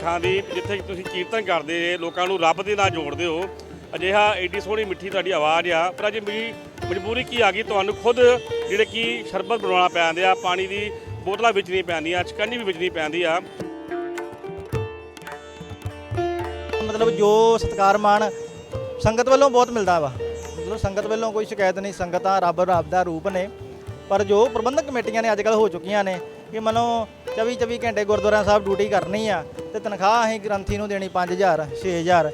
ਸਿੱਖਾਂ ਦੀ ਜਿੱਥੇ ਤੁਸੀਂ ਕੀਰਤਨ ਕਰਦੇ ਜੇ, ਲੋਕਾਂ ਨੂੰ ਰੱਬ ਦੇ ਨਾਲ ਜੋੜਦੇ ਹੋ, ਅਜਿਹਾ ਐਡੀ ਸੋਹਣੀ ਮਿੱਠੀ ਤੁਹਾਡੀ ਆਵਾਜ਼ ਆ। ਪਰ ਅੱਜ ਮੇਰੀ ਮਜਬੂਰੀ ਕੀ ਆ ਗਈ, ਤੁਹਾਨੂੰ ਖੁਦ ਜਿਹੜੇ ਕਿ ਸ਼ਰਬਤ ਬਣਾਉਣਾ ਪੈਂਦੇ ਆ, ਪਾਣੀ ਦੀ ਬੋਤਲਾਂ ਵੇਚਣੀ ਪੈਂਦੀਆਂ, ਚਕੰਨੀ ਵੀ ਵੇਚਣੀ ਪੈਂਦੀ ਆ। ਮਤਲਬ ਜੋ ਸਤਕਾਰ ਮਾਣ ਸੰਗਤ ਵੱਲੋਂ ਬਹੁਤ ਮਿਲਦਾ ਵਾ। ਮਤਲਬ ਸੰਗਤ ਵੱਲੋਂ ਕੋਈ ਸ਼ਿਕਾਇਤ ਨਹੀਂ, ਸੰਗਤਾਂ ਰੱਬ ਰੱਬ ਦਾ ਰੂਪ ਨੇ। ਪਰ ਜੋ ਪ੍ਰਬੰਧਕ ਕਮੇਟੀਆਂ ਨੇ ਅੱਜ ਕੱਲ ਹੋ ਚੁੱਕੀਆਂ ਨੇ, ਕਿ ਮੰਨੋ 24 24 ਘੰਟੇ ਗੁਰਦੁਆਰਾ ਸਾਹਿਬ ਡਿਊਟੀ ਕਰਨੀ ਆ ਤੇ ਤਨਖਾਹ ਅਸੀਂ ਗ੍ਰੰਥੀ ਨੂੰ ਦੇਣੀ 5000 6000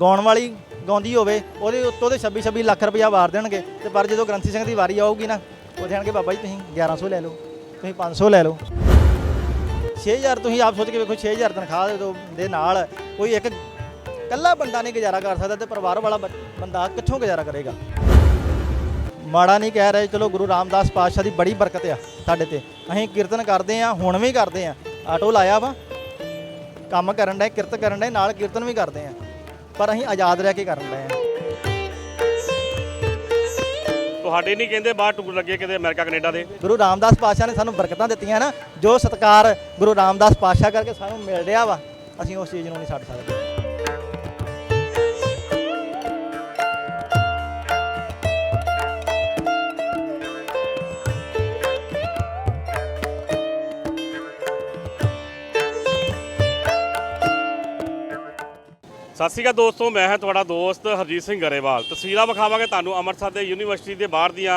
ਗਾਉਣ ਵਾਲੀ ਗਾਉਂਦੀ ਹੋਵੇ, ਉਹਦੇ ਉੱਤੋਂ ਦੇ 26 26 ਲੱਖ ਰੁਪਇਆ ਵਾਰ ਦੇਣਗੇ। ਤੇ ਪਰ ਜਦੋਂ ਗ੍ਰੰਥੀ ਸਿੰਘ ਦੀ ਵਾਰੀ ਆਊਗੀ ਨਾ, ਉਹ ਦੇਣਗੇ, ਬਾਬਾ ਜੀ, ਤੁਸੀਂ 1100 ਲੈ ਲਓ, ਤੁਸੀਂ 500 ਲੈ ਲਓ। 6000 ਤੁਸੀਂ ਆਪ ਸੋਚ ਕੇ ਵੇਖੋ 6000 ਤਨਖਾਹ ਦੇ ਦੋ- ਦੇ ਨਾਲ ਕੋਈ ਇੱਕ ਇਕੱਲਾ ਬੰਦਾ ਨਹੀਂ ਗੁਜ਼ਾਰਾ ਕਰ ਸਕਦਾ ਤੇ ਪਰਿਵਾਰ ਵਾਲਾ ਬ- ਬੰਦਾ ਕਿੱਥੋਂ ਗੁਜ਼ਾਰਾ ਕਰੇਗਾ? ਮਾੜਾ ਨਹੀਂ ਕਹਿ ਰਹੇ, ਚਲੋ ਗੁਰੂ ਰਾਮਦਾਸ ਪਾਤਸ਼ਾਹ ਦੀ ਬੜੀ ਬਰਕਤ ਆ ਸਾਡੇ ਤੇ। ਅਸੀਂ ਕੀਰਤਨ ਕਰਦੇ ਆ ਹੁਣ ਵੀ ਕਰਦੇ ਆ ਆਟੋ ਲਾਇਆ ਵਾ। ਕੰਮ ਕਰਨ ਦੇ ਕਿਰਤ ਕਰਨ ਦੇ ਨਾਲ ਕੀਰਤਨ ਵੀ ਕਰਦੇ ਆ। ਪਰ ਅਸੀਂ ਆਜ਼ਾਦ ਰਹਿ ਕੇ ਕਰਨ ਦੇ ਆ। ਤੁਹਾਡੇ ਨਹੀਂ ਕਹਿੰਦੇ ਬਾਹਰ ਟੂਰ ਲੱਗੇ ਕਿਤੇ ਅਮਰੀਕਾ ਕੈਨੇਡਾ ਦੇ। ਗੁਰੂ ਰਾਮਦਾਸ ਪਾਤਸ਼ਾਹ ਨੇ ਸਾਨੂੰ ਬਰਕਤਾਂ ਦਿੱਤੀਆਂ ਨਾ ਜੋ ਸਤਕਾਰ ਗੁਰੂ ਰਾਮਦਾਸ ਪਾਤਸ਼ਾਹ ਕਰਕੇ ਸਾਨੂੰ ਮਿਲ ਰਿਹਾ ਵਾ ਅਸੀਂ ਉਸ ਚੀਜ਼ ਨੂੰ ਨਹੀਂ ਛੱਡ ਸਕਦੇ। ਸਤਿ ਸ਼੍ਰੀ ਅਕਾਲ ਦੋਸਤੋ, ਮੈਂ ਹਾਂ ਤੁਹਾਡਾ ਦੋਸਤ ਹਰਜੀਤ ਸਿੰਘ ਗਰੇਵਾਲ। ਤਸਵੀਰਾਂ ਵਿਖਾਵਾਂਗੇ ਤੁਹਾਨੂੰ ਅੰਮ੍ਰਿਤਸਰ ਦੇ ਯੂਨੀਵਰਸਿਟੀ ਦੇ ਬਾਹਰ ਦੀਆਂ,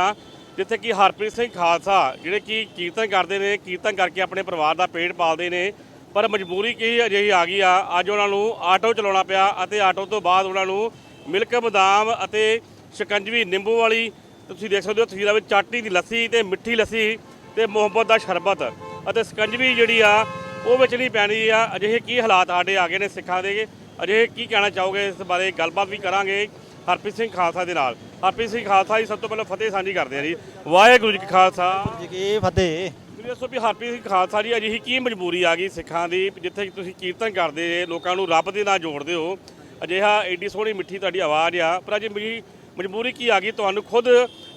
ਜਿੱਥੇ ਕਿ ਹਰਪ੍ਰੀਤ ਸਿੰਘ ਖਾਲਸਾ ਜਿਹੜੇ ਕਿ ਕੀਰਤਨ ਕਰਦੇ ਨੇ, ਕੀਰਤਨ ਕਰਕੇ ਆਪਣੇ ਪਰਿਵਾਰ ਦਾ ਪੇਟ ਪਾਲਦੇ ਨੇ, ਪਰ ਮਜਬੂਰੀ ਕੀ ਅਜਿਹੀ ਆ ਗਈ ਆ, ਅੱਜ ਉਹਨਾਂ ਨੂੰ ਆਟੋ ਚਲਾਉਣਾ ਪਿਆ ਅਤੇ ਆਟੋ ਤੋਂ ਬਾਅਦ ਉਹਨਾਂ ਨੂੰ ਮਿਲਕ ਬਦਾਮ ਅਤੇ ਸ਼ਿਕੰਜਵੀ ਨਿੰਬੂ ਵਾਲੀ, ਤੁਸੀਂ ਦੇਖ ਸਕਦੇ ਹੋ ਤਸਵੀਰਾਂ ਵਿੱਚ ਚਾਟੀ ਦੀ ਲੱਸੀ ਤੇ ਮਿੱਠੀ ਲੱਸੀ ਤੇ ਮੁਹੱਬਤ ਦਾ ਸ਼ਰਬਤ ਅਤੇ ਸਕੰਜਵੀ ਜਿਹੜੀ ਆ, ਉਹ ਵਿੱਚ ਨਹੀਂ ਪੈਣੀ ਆ। ਅਜਿਹੇ ਕੀ ਹਾਲਾਤ ਆਡੇ ਆ ਗਏ ਨੇ ਸਿੱਖਾਂ ਦੇ ਅਜੇ ਕੀ ਕਹਿਣਾ ਚਾਹੋਗੇ? ਇਸ ਬਾਰੇ ਗੱਲਬਾਤ ਵੀ ਕਰਾਂਗੇ ਹਰਪ੍ਰੀਤ ਸਿੰਘ ਖਾਲਸਾ ਦੇ ਨਾਲ। ਹਰਪ੍ਰੀਤ ਸਿੰਘ ਖਾਲਸਾ ਜੀ ਸਭ ਤੋਂ ਪਹਿਲਾਂ ਫਤਿਹ ਸਾਂਝੀ ਕਰਦੇ ਆ ਜੀ। ਵਾਹਿਗੁਰੂ ਜੀ ਕਾ ਖਾਲਸਾ। ਜੀ ਕੀ ਫਤਿਹ। ਮੈਨੂੰ ਦੱਸੋ ਵੀ ਹਰਪ੍ਰੀਤ ਸਿੰਘ ਖਾਲਸਾ ਜੀ ਅਜਿਹੀ ਕੀ ਮਜਬੂਰੀ ਆ ਗਈ ਸਿੱਖਾਂ ਦੀ ਜਿੱਥੇ ਤੁਸੀਂ ਕੀਰਤਨ ਕਰਦੇ ਜੇ ਲੋਕਾਂ ਨੂੰ ਰੱਬ ਦੇ ਨਾਲ ਜੋੜਦੇ ਹੋ। ਅਜਿਹਾ ਐਡੀ ਸੋਹਣੀ ਮਿੱਠੀ ਤੁਹਾਡੀ ਆਵਾਜ਼ ਆ। ਪਰ ਅੱਜ ਮੇਰੀ ਮਜਬੂਰੀ ਕੀ ਆ ਗਈ? ਤੁਹਾਨੂੰ ਖੁਦ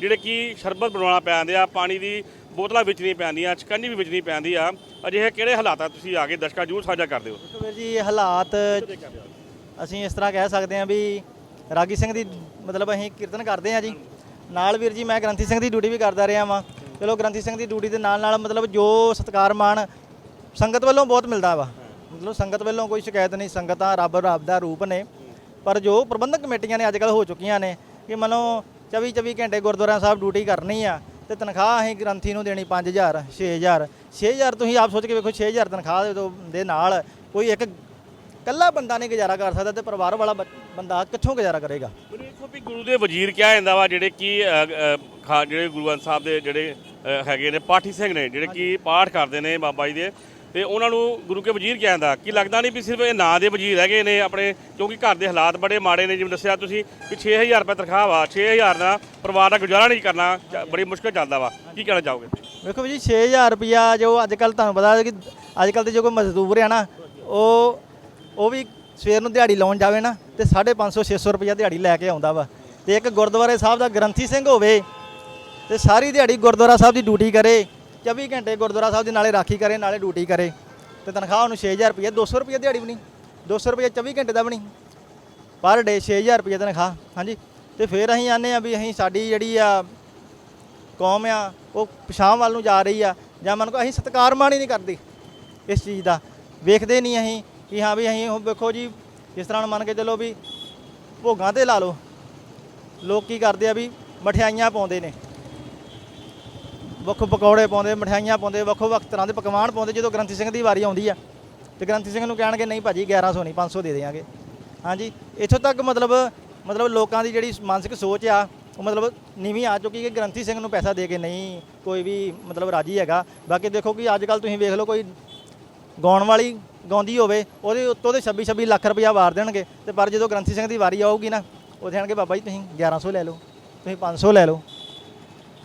ਜਿਹੜੇ ਕਿ ਸ਼ਰਬਤ ਬਣਾਉਣਾ ਪੈਂਦੇ ਆ ਪਾਣੀ ਦੀ ਬੋਤਲਾਂ ਵੇਚਣੀ ਪੈਂਦੀਆਂ, ਚਕੰਨੀ ਵੀ ਵੇਚਣੀ ਪੈਂਦੀ ਆ। ਅਜਿਹੇ ਕਿਹੜੇ ਹਾਲਾਤਾਂ ਤੁਸੀਂ ਆ ਕੇ ਦਰਸ਼ਕਾਂ ਜੂਰ ਸਾਂਝਾ ਕਰਦੇ ਹੋ? ਵੀਰ ਜੀ, ਇਹ ਹਾਲਾਤ ਅਸੀਂ ਇਸ ਤਰ੍ਹਾਂ ਕਹਿ ਸਕਦੇ ਹਾਂ ਵੀ ਰਾਗੀ ਸਿੰਘ ਦੀ ਮਤਲਬ ਅਸੀਂ ਕੀਰਤਨ ਕਰਦੇ ਹਾਂ ਜੀ। ਨਾਲ ਵੀਰ ਜੀ, ਮੈਂ ਗ੍ਰੰਥੀ ਸਿੰਘ ਦੀ ਡਿਊਟੀ ਵੀ ਕਰਦਾ ਰਿਹਾ ਵਾਂ। ਚਲੋ, ਗ੍ਰੰਥੀ ਸਿੰਘ ਦੀ ਡਿਊਟੀ ਦੇ ਨਾਲ ਨਾਲ ਮਤਲਬ ਜੋ ਸਤਿਕਾਰ ਮਾਣ ਸੰਗਤ ਵੱਲੋਂ ਬਹੁਤ ਮਿਲਦਾ ਵਾ। ਮਤਲਬ ਸੰਗਤ ਵੱਲੋਂ ਕੋਈ ਸ਼ਿਕਾਇਤ ਨਹੀਂ, ਸੰਗਤਾਂ ਰੱਬ ਰੱਬ ਦਾ ਰੂਪ ਨੇ। ਪਰ ਜੋ ਪ੍ਰਬੰਧਕ ਕਮੇਟੀਆਂ ਨੇ ਅੱਜ ਕੱਲ ਹੋ ਚੁੱਕੀਆਂ ਨੇ ਕਿ ਮੰਨੋ 24 24 ਘੰਟੇ ਗੁਰਦੁਆਰਾ ਸਾਹਿਬ ਡਿਊਟੀ ਕਰਨੀ ਆ। ਤੇ ਤਨਖਾਹ ਅਸੀਂ ਗ੍ਰੰਥੀ ਨੂੰ ਦੇਣੀ 5000 6000 6000 ਤੁਸੀਂ ਆਪ ਸੋਚ ਕੇ ਵੇਖੋ 6000 ਤਨਖਾਹ ਦੇ ਦੋ- ਦੇ ਨਾਲ ਕੋਈ ਇੱਕ ਕੱਲਾ ਬੰਦਾ ਨਹੀਂ ਗੁਜ਼ਾਰਾ ਕਰ ਸਕਦਾ ਤੇ ਪਰਿਵਾਰ ਵਾਲਾ ਬੰਦਾ ਕਿੱਥੋਂ ਗੁਜ਼ਾਰਾ ਕਰੇਗਾ? ਮੈਨੂੰ ਦੇਖੋ ਵੀ ਗੁਰੂ ਦੇ ਵਜ਼ੀਰ ਕਿਹਾ ਜਾਂਦਾ ਵਾ ਜਿਹੜੇ ਕਿ ਜਿਹੜੇ ਗੁਰੂ ਗ੍ਰੰਥ ਸਾਹਿਬ ਦੇ ਜਿਹੜੇ ਹੈਗੇ ਨੇ ਪਾਠੀ ਸਿੰਘ ਨੇ ਜਿਹੜੇ ਕਿ ਪਾਠ ਕਰਦੇ ਨੇ ਬਾਬਾ ਜੀ ਦੇ। ਤੇ ਉਹਨਾਂ ਨੂੰ ਗੁਰੂ ਕੇ ਵਜ਼ੀਰ ਕਿਹਾ ਜਾਂਦਾ ਕੀ ਲੱਗਦਾ ਨਹੀਂ ਵੀ ਸਿਰਫ ਇਹ ਨਾਂ ਦੇ ਵਜ਼ੀਰ ਹੈਗੇ ਨੇ ਆਪਣੇ, ਕਿਉਂਕਿ ਘਰ ਦੇ ਹਾਲਾਤ ਬੜੇ ਮਾੜੇ ਨੇ। ਜਿਵੇਂ ਦੱਸਿਆ ਤੁਸੀਂ ਵੀ 6000 ਰੁਪਏ ਤਨਖਾਹ ਵਾ 6000 ਦਾ ਪਰਿਵਾਰ ਦਾ ਗੁਜ਼ਾਰਾ ਨਹੀਂ ਕਰਨਾ ਬੜੀ ਮੁਸ਼ਕਲ ਚੱਲਦਾ ਵਾ। ਕੀ ਕਹਿਣਾ ਚਾਹੋਗੇ ਵੇਖੋ ਜੀ 6000 ਰੁਪਿਆ ਜੋ ਅੱਜ ਕੱਲ ਤੁਹਾਨੂੰ ਪਤਾ ਕਿ ਅੱਜ ਕੱਲ ਦੇ ਜੋ ਕੋਈ ਮਜ਼ਦੂਰ ਆ ਨਾ, ਉਹ ਉਹ ਵੀ ਸਵੇਰ ਨੂੰ ਦਿਹਾੜੀ ਲਾਉਣ ਜਾਵੇ ਨਾ, ਤੇ 550 600 ਰੁਪਿਆ ਦਿਹਾੜੀ ਲੈ ਕੇ ਆਉਂਦਾ ਵਾ। ਤੇ ਇੱਕ ਗੁਰਦੁਆਰੇ ਸਾਹਿਬ ਦਾ ਗ੍ਰੰਥੀ ਸਿੰਘ ਹੋਵੇ, ਤੇ ਸਾਰੀ ਦਿਹਾੜੀ ਗੁਰਦੁਆਰਾ ਸਾਹਿਬ ਦੀ ਡਿਊਟੀ ਕਰੇ। 24 ਘੰਟੇ ਗੁਰਦੁਆਰਾ ਸਾਹਿਬ ਦੀ ਨਾਲੇ ਰਾਖੀ ਕਰੇ, ਨਾਲੇ ਡਿਊਟੀ ਕਰੇ। ਤੇ ਤਨਖਾਹ ਉਹਨੂੰ 6000 ਰੁਪਿਆ 200 ਰੁਪਿਆ ਦਿਹਾੜੀ ਬਣੀ। 200 ਰੁਪਿਆ 24 ਘੰਟੇ ਦਾ ਬਣੀ। ਪਰ ਡੇ 6000 ਰੁਪਿਆ ਤਨਖਾਹ, ਹਾਂਜੀ। ਤੇ ਫਿਰ ਅਸੀਂ ਆਨੇ ਆ ਵੀ ਅਸੀਂ ਸਾਡੀ ਜਿਹੜੀ ਆ ਕੌਮ ਆ, ਉਹ ਪਛਾਣ ਵੱਲ ਨੂੰ ਜਾ ਰਹੀ ਆ। ਜਾਂ ਮਨ ਕੋ ਅਸੀਂ ਸਤਕਾਰ ਮਾਣ ਹੀ ਨਹੀਂ ਕਰਦੇ ਇਸ ਚੀਜ਼ ਦਾ। ਵੇਖਦੇ ਨਹੀਂ ਅਸੀਂ ਕਿ ਹਾਂ ਵੀ ਅਸੀਂ ਹੁਣ ਵੇਖੋ ਜੀ, ਜਿਸ ਤਰ੍ਹਾਂ ਮੰਨ ਕੇ ਚੱਲੋ ਵੀ ਭੋਗਾਂ ਤੇ ਲਾ ਲਓ। ਲੋਕ ਕੀ ਕਰਦੇ ਆ ਵੀ ਮਠਿਆਈਆਂ ਪਾਉਂਦੇ ਨੇ। ਵੱਖੋ ਪਕੌੜੇ ਪਾਉਂਦੇ, ਮਠਿਆਈਆਂ ਪਾਉਂਦੇ, ਵੱਖੋ ਵੱਖ ਤਰ੍ਹਾਂ ਦੇ ਪਕਵਾਨ ਪਾਉਂਦੇ, ਜਦੋਂ ਗ੍ਰੰਥੀ ਸਿੰਘ ਦੀ ਵਾਰੀ ਆਉਂਦੀ ਆ, ਤੇ ਗ੍ਰੰਥੀ ਸਿੰਘ ਨੂੰ ਕਹਿਣਗੇ, ਨਹੀਂ ਭਾਜੀ 1100 ਨਹੀਂ 500 ਦੇ ਦੇਵਾਂਗੇ ਹਾਂਜੀ, ਇੱਥੋਂ ਤੱਕ ਮਤਲਬ ਮਤਲਬ ਲੋਕਾਂ ਦੀ ਜਿਹੜੀ ਮਾਨਸਿਕ ਸੋਚ ਆ, ਉਹ ਮਤਲਬ ਨੀਵੀਂ ਆ ਚੁੱਕੀ ਕਿ ਗ੍ਰੰਥੀ ਸਿੰਘ ਨੂੰ ਪੈਸਾ ਦੇ ਕੇ ਨਹੀਂ ਕੋਈ ਵੀ ਮਤਲਬ ਰਾਜੀ ਹੈਗਾ। ਬਾਕੀ ਦੇਖੋ ਕਿ ਅੱਜ ਕੱਲ ਤੁਸੀਂ ਵੇਖ ਲਓ, ਕੋਈ ਗਾਉਣ ਵਾਲੀ ਗਾਉਂਦੀ ਹੋਵੇ, ਉਹਦੇ ਉੱਤੋਂ ਦੇ 26 26 ਲੱਖ ਰੁਪਇਆ ਵਾਰ ਦੇਣਗੇ, ਤੇ ਪਰ ਜਦੋਂ ਗ੍ਰੰਥੀ ਸਿੰਘ ਦੀ ਵਾਰੀ ਆਊਗੀ ਨਾ, ਉਹ ਦੇਣਗੇ ਬਾਬਾ ਜੀ, ਤੁਸੀਂ 1100 ਲੈ ਲਓ, ਤੁਸੀਂ 500 ਲੈ ਲਓ।